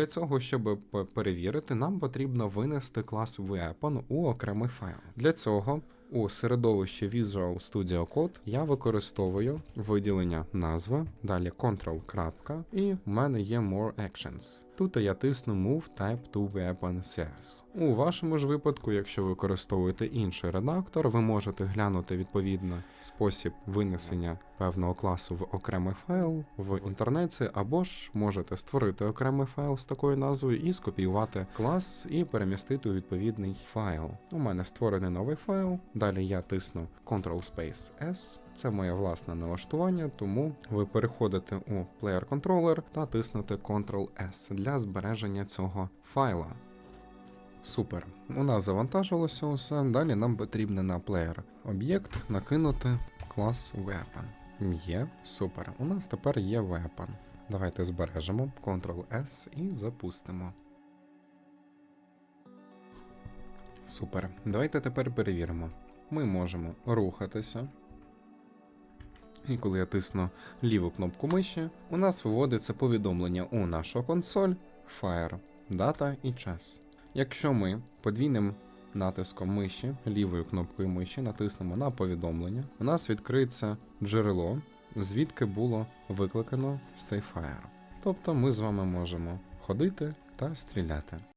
Для цього, щоб перевірити, нам потрібно винести клас weapon у окремий файл. Для цього у середовищі Visual Studio Code я використовую виділення назви, далі Ctrl. і в мене є More Actions. Тут я тисну Move Type to Weapon CS. У вашому ж випадку, якщо використовуєте інший редактор, ви можете глянути відповідно спосіб винесення певного класу в окремий файл в інтернеті, або ж можете створити окремий файл з такою назвою і скопіювати клас і перемістити у відповідний файл. У мене створений новий файл. Далі я тисну Ctrl Space S. Це моє власне налаштування, тому ви переходите у Player Controller та тиснете Ctrl S для збереження цього файла. Супер. У нас завантажилося усе. Далі нам потрібно на плеєр об'єкт накинути клас Weapon. Є, супер. У нас тепер є Weapon. Давайте збережемо Ctrl-S і запустимо. Супер. Давайте тепер перевіримо. Ми можемо рухатися. І коли я тисну ліву кнопку миші, у нас виводиться повідомлення у нашу консоль Fire, дата і час. Якщо ми подвійним натиском миші, лівою кнопкою миші натиснемо на повідомлення, у нас відкриється джерело, звідки було викликано цей Fire. Тобто ми з вами можемо ходити та стріляти.